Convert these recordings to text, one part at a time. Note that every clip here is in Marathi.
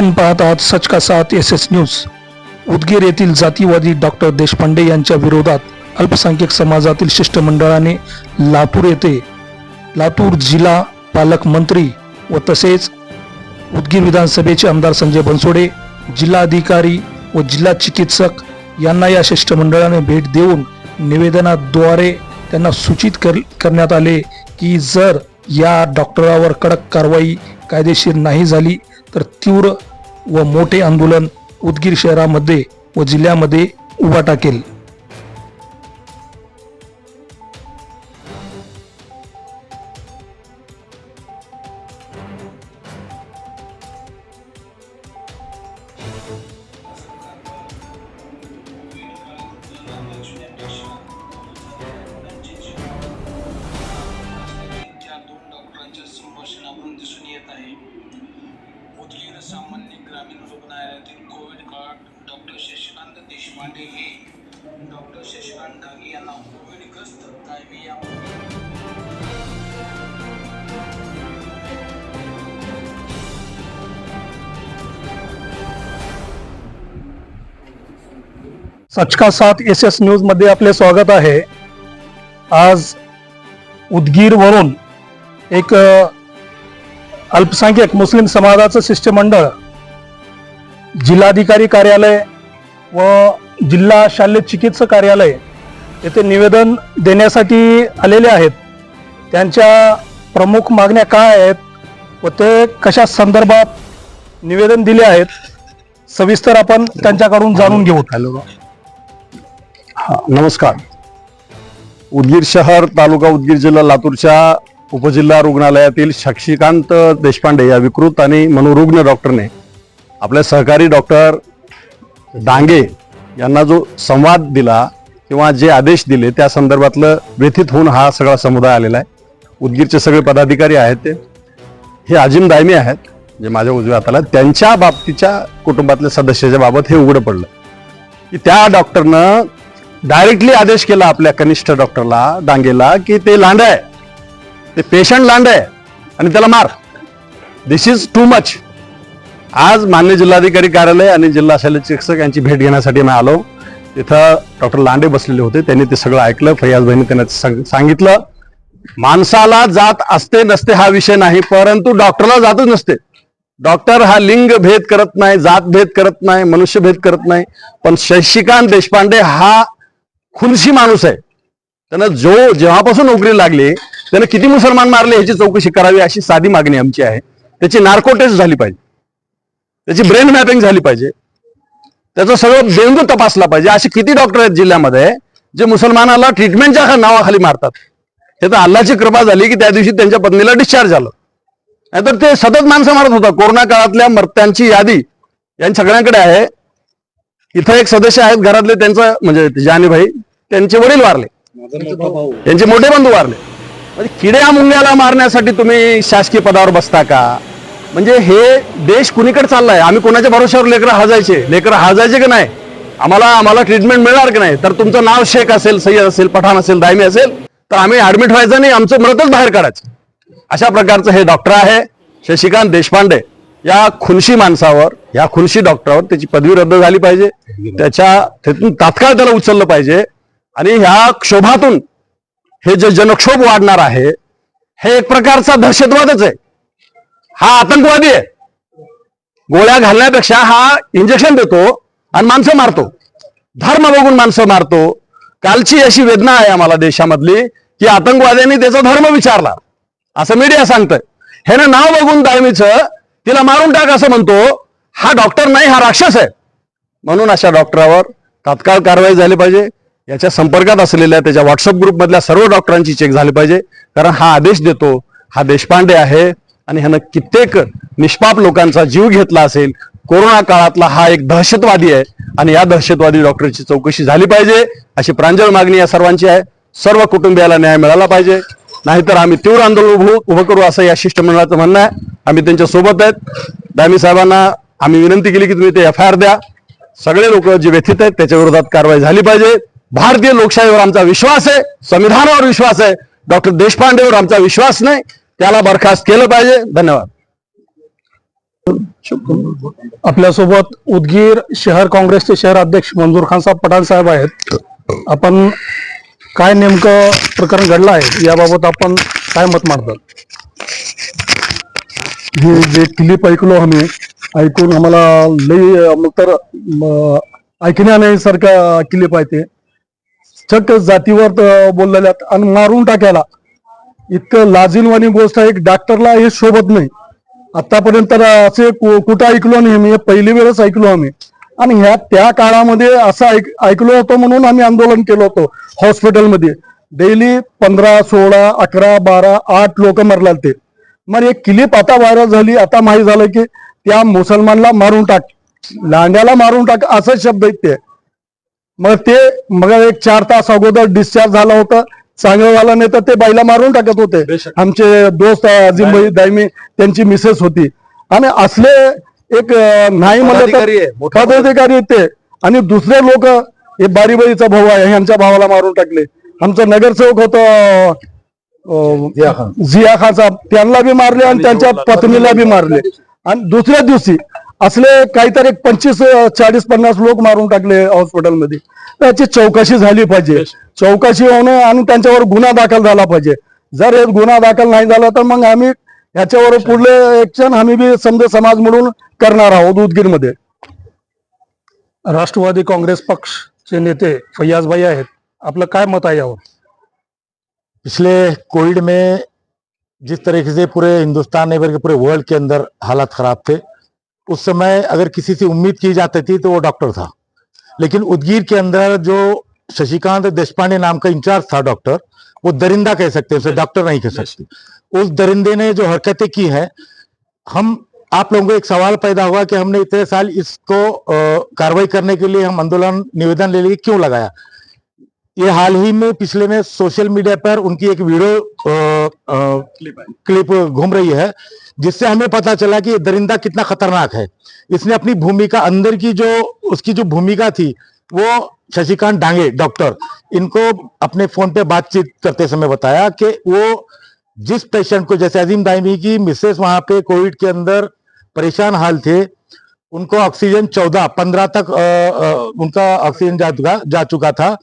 आपण पाहत आहात सच का साथ एस एस न्यूज. उदगीर येथील जातीवादी डॉक्टर देशपांडे यांच्या विरोधात अल्पसंख्याक समाजातील शिष्टमंडळाने लातूर येथे लातूर जिल्हा पालकमंत्री व तसेच उदगीर विधानसभेचे आमदार संजय बनसोडे जिल्हाधिकारी व जिल्हा चिकित्सक यांना या शिष्टमंडळाने भेट देऊन निवेदनाद्वारे त्यांना सूचित कर करण्यात आले की जर या डॉक्टरावर कडक कारवाई कायदेशीर नाही झाली तर तीव्र व मोठे आंदोलन उदगीर शहरामध्ये व जिल्ह्यामध्ये उभा टाकेल. रुग्णालयातील Covid guard doctor Shashikant Deshpande हे डॉक्टर शशिकांत डागे यांना कोविडग्रस्त कायमी या सच का एस एस न्यूजमध्ये आपले स्वागत आहे. आज उदगीरवरून एक अल्पसंख्यक मुस्लिम समाजाचं शिष्टमंडळ जिल्हाधिकारी कार्यालय व जिल्हा शालेय चिकित्सक कार्यालय येथे निवेदन देण्यासाठी आलेले आहेत. त्यांच्या प्रमुख मागण्या काय आहेत व ते कशा संदर्भात निवेदन दिले आहेत सविस्तर आपण त्यांच्याकडून जाणून घेऊ. हॅलो. हा नमस्कार. उदगीर शहर तालुका उदगीर जिल्हा लातूरच्या उपजिल्हा रुग्णालयातील शक्षिकांत देशपांडे या विकृत आणि मनोरुग्ण डॉक्टरने आपल्या सहकारी डॉक्टर डांगे यांना जो संवाद दिला किंवा जे आदेश दिले त्या संदर्भातलं व्यथित होऊन हा सगळा समुदाय आलेला आहे. उदगीरचे सगळे पदाधिकारी आहेत ते. हे अजिम दायमी आहेत जे माझ्या उजव्या हाताला. त्यांच्या बाबतीच्या कुटुंबातल्या सदस्याच्या बाबत हे उघडं पडलं. की त्या डॉक्टरनं डायरेक्टली आदेश केला आपल्या कनिष्ठ डॉक्टरला डांगेला की ते लांड आहे. ते पेशंट लांड आहे आणि त्याला मार. दिस इज टू मच आज मान्य जिल्हाधिकारी कार्यालय आणि जिल्हा शल्य चिकित्सक यांची भेट घेण्यासाठी मी आलो. तिथं डॉक्टर लांडे बसलेले होते. त्यांनी ते सगळं ऐकलं. फैयाजबाईंनी त्यांना सांगितलं. माणसाला जात असते नसते हा विषय नाही परंतु डॉक्टरला जातच नसते. डॉक्टर हा लिंग भेद करत नाही जात भेद करत नाही मनुष्य भेद करत नाही. पण शशिकांत देशपांडे हा खुनशी माणूस आहे. त्यानं जो जेव्हापासून नोकरी लागली त्यानं किती मुसलमान मारले ह्याची चौकशी करावी अशी साधी मागणी आमची आहे. त्याची नार्को टेस्ट झाली पाहिजे. त्याची ब्रेन मॅपिंग झाली पाहिजे. त्याचं सगळं बेंदू तपासला पाहिजे. असे किती डॉक्टर आहेत जिल्ह्यामध्ये जे मुसलमानाला ट्रीटमेंटच्या नावाखाली मारतात. हे तर अल्लाची कृपा झाली की त्या दिवशी त्यांच्या पत्नीला डिस्चार्ज झालं. नाहीतर ते सतत माणसं मारत होता. कोरोना काळातल्या मर्त्यांची यादी यांच्या सगळ्यांकडे आहे. इथं एक सदस्य आहेत. घरातले त्यांचं म्हणजे जानी भाई त्यांचे वडील वारले. त्यांचे मोठे बंधू वारले. म्हणजे किड्या मुंग्याला मारण्यासाठी तुम्ही शासकीय पदावर बसता का? म्हणजे हे देश कुणीकडे चाललाय? आम्ही कोणाच्या भरोश्यावर लेकरं हाजायचे? लेकरं हाजायचे की नाही? आम्हाला आम्हाला ट्रीटमेंट मिळणार की नाही? तर तुमचं नाव शेख असेल सय्यद असेल पठाण असेल दायमी असेल तर आम्ही ऍडमिट व्हायचं नाही आमचं मृतच बाहेर काढायचं. अशा प्रकारचं हे डॉक्टर आहे शशिकांत देशपांडे. या खुनशी माणसावर या खुनशी डॉक्टरवर त्याची पदवी रद्द झाली पाहिजे. त्याच्या तिथून तात्काळ त्याला उचललं पाहिजे. आणि ह्या क्षोभातून हे जे जनक्षोभ वाढणार आहे हे एक प्रकारचा दहशतवादच आहे. हा आतंकवादी आहे. गोळ्या घालण्यापेक्षा हा इंजेक्शन देतो आणि माणसं मारतो. धर्म बघून माणसं मारतो. कालची अशी वेदना आहे आम्हाला देशामधली की आतंकवाद्यांनी त्याचा धर्म विचारला. असं मीडिया सांगतंय. ह्यानं नाव बघून दायमीचं तिला मारून टाक असं म्हणतो हा डॉक्टर नाही हा राक्षस आहे. म्हणून अशा डॉक्टरावर तात्काळ कारवाई झाली पाहिजे. याच्या संपर्कात असलेल्या त्याच्या व्हॉट्सअप ग्रुपमधल्या सर्व डॉक्टरांची चेक झाली पाहिजे. कारण हा आदेश देतो. हा देशपांडे आहे. आणि ह्यानं कित्येक निष्पाप लोकांचा जीव घेतला असेल. कोरोना काळातला हा एक दहशतवादी आहे आणि या दहशतवादी डॉक्टरची चौकशी झाली पाहिजे अशी प्रांजळ मागणी या सर्वांची आहे. सर्व कुटुंबियाला न्याय मिळाला पाहिजे. नाहीतर आम्ही तीव्र आंदोलन उभं उभं करू असं या शिष्टमंडळाचं म्हणणं आहे. आम्ही त्यांच्यासोबत आहेत. दामी साहेबांना आम्ही विनंती केली की तुम्ही ते एफ आय आर द्या. सगळे लोक जे व्यथित आहेत त्याच्या विरोधात कारवाई झाली पाहिजे. भारतीय लोकशाहीवर आमचा विश्वास आहे. संविधानावर विश्वास आहे. डॉक्टर देशपांडेवर आमचा विश्वास नाही. त्याला बरखास्त केलं पाहिजे. धन्यवाद. आपल्यासोबत उदगीर शहर काँग्रेसचे शहर अध्यक्ष मंजूर खान साहेब पठाण साहेब आहेत. आपण काय नेमकं प्रकरण घडलं आहे याबाबत आपण काय मत मांडतात? हे जे क्लिप ऐकलो आम्ही ऐकून आम्हाला लई तर म, ऐकण्या नाही सारखा क्लिप आहे ते. चक्क जातीवर बोललेल्या. आणि मारून टाकायला. इतकं लाजिनवाणी गोष्ट आहे एक डॉक्टरला हे शोभत नाही. आतापर्यंत असे कु- कुठं ऐकलो नाही मी हे पहिली वेळच ऐकलो आम्ही. आणि ह्या त्या काळामध्ये असं ऐक ऐकलो होतो म्हणून आम्ही आंदोलन केलं होतं हॉस्पिटलमध्ये. डेली पंधरा सोळा अकरा बारा आठ लोक मरला ते. मग एक क्लिप आता व्हायरल झाली आता माहीत झालं की त्या मुसलमानला मारून टाक. लांड्याला मारून टाक असं शब्द आहेत ते. मग ते मग एक चार तास अगोदर डिस्चार्ज झालं होतं. चांगलं झालं नाही तर ते बाईला मारून टाकत होते. आमचे दोस्त अजिम भाई दायमी त्यांची मिसेस होती. आणि असले एक नाही म्हणलं पदाधिकारी ते. आणि दुसरे लोक हे बारीबाईचा भाऊ आहे ह्यांच्या भावाला मारून टाकले. आमचं नगरसेवक होतं खान. साहेब त्यांना बी मारले आणि त्यांच्या पत्नीला बी मारले. आणि दुसऱ्या दिवशी असले काहीतरी एक पंचवीस चाळीस पन्नास लोक मारून टाकले हॉस्पिटलमध्ये. त्याची चौकशी झाली पाहिजे. चौकशी होणे आणि त्यांच्यावर गुन्हा दाखल झाला पाहिजे. जर हे गुन्हा दाखल नाही झाला तर मग आम्ही ह्याच्यावर पुढले ऍक्शन आम्ही बी समजा समाज म्हणून करणार आहोत उदगीरमध्ये. राष्ट्रवादी काँग्रेस पक्षचे नेते फैयाजभाई आहेत. आपलं काय मत आहे यावर? पिछले कोविड में जिस तरीके से पूरे हिंदुस्तान नहीं बल्कि पूरे वर्ल्ड के अंदर हालात खराब थे उस समय अगर किसी से उम्मीद की जाती थी तो वो डॉक्टर था। लेकिन उदगीर के अंदर जो शशिकांत देशपांडे नाम का इंचार्ज था डॉक्टर वो दरिंदा कह सकते हैं उसे डॉक्टर नहीं कह सकते। उस दरिंदे ने जो हरकतें की हैं हम आप लोगों को एक सवाल पैदा हुआ कि हमने इतने साल इसको कार्रवाई करने के लिए हम आंदोलन निवेदन ले लिए क्यों लगाया? ये हाल ही में पिछले में सोशल मीडिया पर उनकी एक वीडियो क्लिप घूम रही है। जिससे हमें पता चला कि दरिंदा कितना खतरनाक है। इसने अपनी भूमिका अंदर की जो उसकी जो भूमिका थी वो शशिकांत डांगे डॉक्टर इनको अपने फ़ोन पे बातचीत करते समय बताया कि वो जिस पेशेंट को जैसे अजीम दाइमी की मिसेस वहाँ पे कोविड के अंदर परेशान हाल थे उनको ऑक्सीजन चौदह पंद्रह तक अ, अ, उनका ऑक्सीजन जा चुका जा चुका था।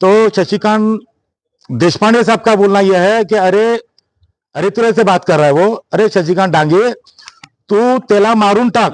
तो शशिकांत देशपांडे साहब का बोलना यह है कि अरे अरे तुला से बात कर रहा है वो. अरे शशिकांत डांगे तू त्याला मारून टाक.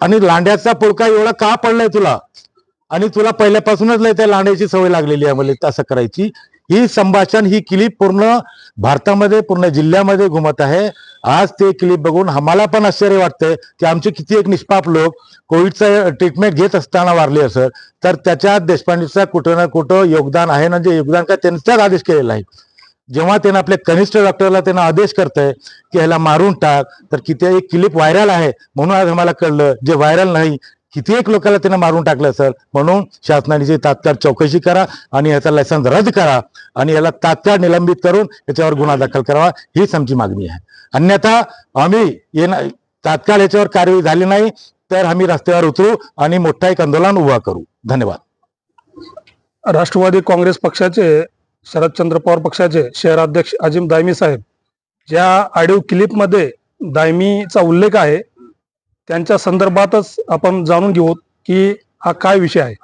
आणि लांड्याचा पुळका एवढा का पडलाय तुला? आणि तुला पहिल्यापासूनच लय त्या लांड्याची सवय लागलेली आहे मला तसं करायची. ही संभाषण ही क्लिप पूर्ण भारतामध्ये पूर्ण जिल्ह्यामध्ये घुमत आहे. आज ते क्लिप बघून आम्हाला पण आश्चर्य वाटतंय की आमचे किती एक निष्पाप लोक कोविडचं ट्रीटमेंट घेत असताना वारले असं. तर त्याच्यात देशपांडेचा कुठं ना कुठं योगदान आहे. ना जे योगदान का त्यांचाच आदेश केलेला आहे. जेव्हा त्यानं आपल्या कनिष्ठ डॉक्टरला त्यांना आदेश करतंय की ह्याला मारून टाक तर किती एक क्लिप व्हायरल आहे म्हणून आज आम्हाला कळलं जे व्हायरल नाही किती एक लोकांना त्यांना मारून टाकलं सर म्हणून शासनाने जी तात्काळ चौकशी करा आणि याचा लायसन्स रद्द करा आणि याला तात्काळ निलंबित करून याच्यावर गुन्हा दाखल करावा हीच आमची मागणी आहे. अन्यथा आम्ही येणा- तात्काळ याच्यावर कारवाई झाली नाही तर आम्ही रस्त्यावर उतरू आणि मोठा एक आंदोलन उभा करू. धन्यवाद. राष्ट्रवादी काँग्रेस पक्षाचे शरदचंद्र पवार पक्षाचे शहराध्यक्ष अजिम दायमी साहेब ज्या ऑडिओ क्लिपमध्ये दायमीचा उल्लेख आहे त्यांच्या संदर्भातच आपण जाणून घेऊ की हा काय विषय आहे.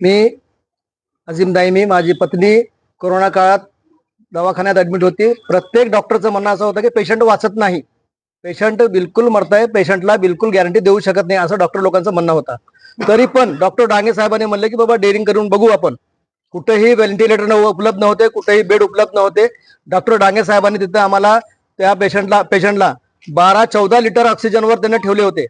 मी अजिम दायमी माझी पत्नी कोरोना काळात दवाखान्यात ऍडमिट होती. प्रत्येक डॉक्टरचं म्हणणं असं होतं की पेशंट वाचत नाही. पेशंट बिलकुल मरताय पेशंटला बिलकुल गॅरंटी देऊ शकत नाही असं डॉक्टर लोकांचं म्हणणं होतं. तरी पण डॉक्टर डांगे साहेबांनी म्हणलं की बाबा डेअरिंग करून बघू आपण. कुठेही व्हेंटिलेटर उपलब्ध नव्हते कुठेही बेड उपलब्ध नव्हते. डॉक्टर डांगे साहेबांनी तिथं आम्हाला त्या पेशंटला पेशंटला बारा चौदा लिटर ऑक्सिजनवर त्यांना ठेवले होते.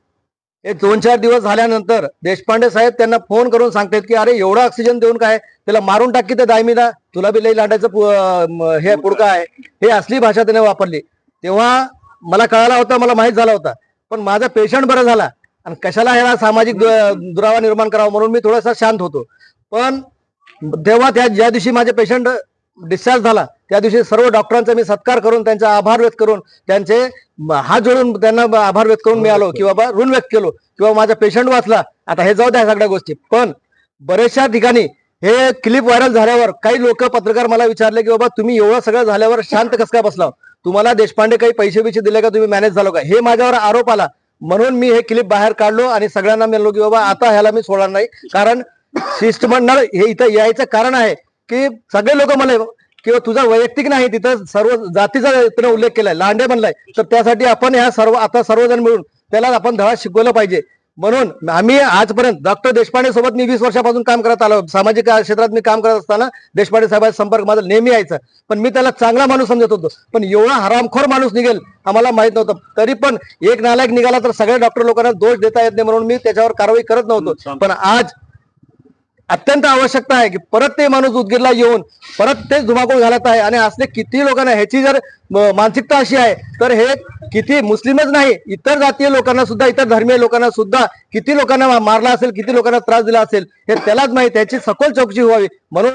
हे दोन चार दिवस झाल्यानंतर देशपांडे साहेब त्यांना फोन करून सांगतात की अरे एवढा ऑक्सिजन देऊन काय? त्याला मारून टाकी तर दायमीदा तुला बी लई लाटायचं पु- हे पुडका आहे. हे असली भाषा त्याने वापरली. तेव्हा मला कळाला होता मला माहीत झाला होता. पण माझा पेशंट बरा झाला. आणि कशाला ह्याला सामाजिक दुरावा निर्माण करावा म्हणून मी थोडासा शांत होतो. पण तेव्हा त्या ज्या दिवशी माझे पेशंट डिस्चार्ज झाला त्या दिवशी सर्व डॉक्टरांचा मी सत्कार करून त्यांचा आभार व्यक्त करून त्यांचे हात जोडून त्यांना आभार व्यक्त करून मी आलो की बाबा ऋण व्यक्त केलो किंवा माझा पेशंट वाचला. आता हे जाऊ द्या सगळ्या गोष्टी. पण बऱ्याचशा ठिकाणी हे क्लिप व्हायरल झाल्यावर काही लोक पत्रकार मला विचारले की बाबा तुम्ही एवढं सगळं झाल्यावर शांत कसं काय बसला? तुम्हाला देशपांडे काही पैसे बिसे दिले का तुम्ही मॅनेज झालो का? हे माझ्यावर आरोप आला. म्हणून मी हे क्लिप बाहेर काढलो आणि सगळ्यांना म्हणलो की बाबा आता ह्याला मी सोडणार नाही. कारण शिष्टमंडळ हे इथं यायचं कारण आहे की सगळे लोक मला किंवा तुझा वैयक्तिक नाही तिथं सर्व जातीचा तिने उल्लेख केलाय लांडे म्हणलाय तर त्यासाठी आपण ह्या सर्व आता सर्वजण मिळून त्याला आपण धडा शिकवलं पाहिजे. म्हणून आम्ही आजपर्यंत डॉक्टर देशपांडे सोबत मी वीस वर्षापासून काम करत आलो. सामाजिक क्षेत्रात मी काम करत असताना देशपांडे साहेबांचा संपर्क माझा नेहमी यायचा. पण मी त्याला चांगला माणूस समजत होतो. पण एवढा हरामखोर माणूस निघेल आम्हाला माहीत नव्हतं. तरी पण एक नालायक निघाला तर सगळ्या डॉक्टर लोकांना दोष देता येत नाही म्हणून मी त्याच्यावर कारवाई करत नव्हतो. पण आज अत्यंत आवश्यकता आहे की परत ते माणूस उदगीरला येऊन परत तेच धुमाकूळ घालत आहे आणि असले किती लोकांना ह्याची जर मानसिकता अशी आहे तर हे किती मुस्लिमच नाही इतर जातीय लोकांना सुद्धा इतर धर्मीय लोकांना सुद्धा किती लोकांना मारला असेल किती लोकांना त्रास दिला असेल हे त्यालाच माहीत त्याची सखोल चौकशी व्हावी. म्हणून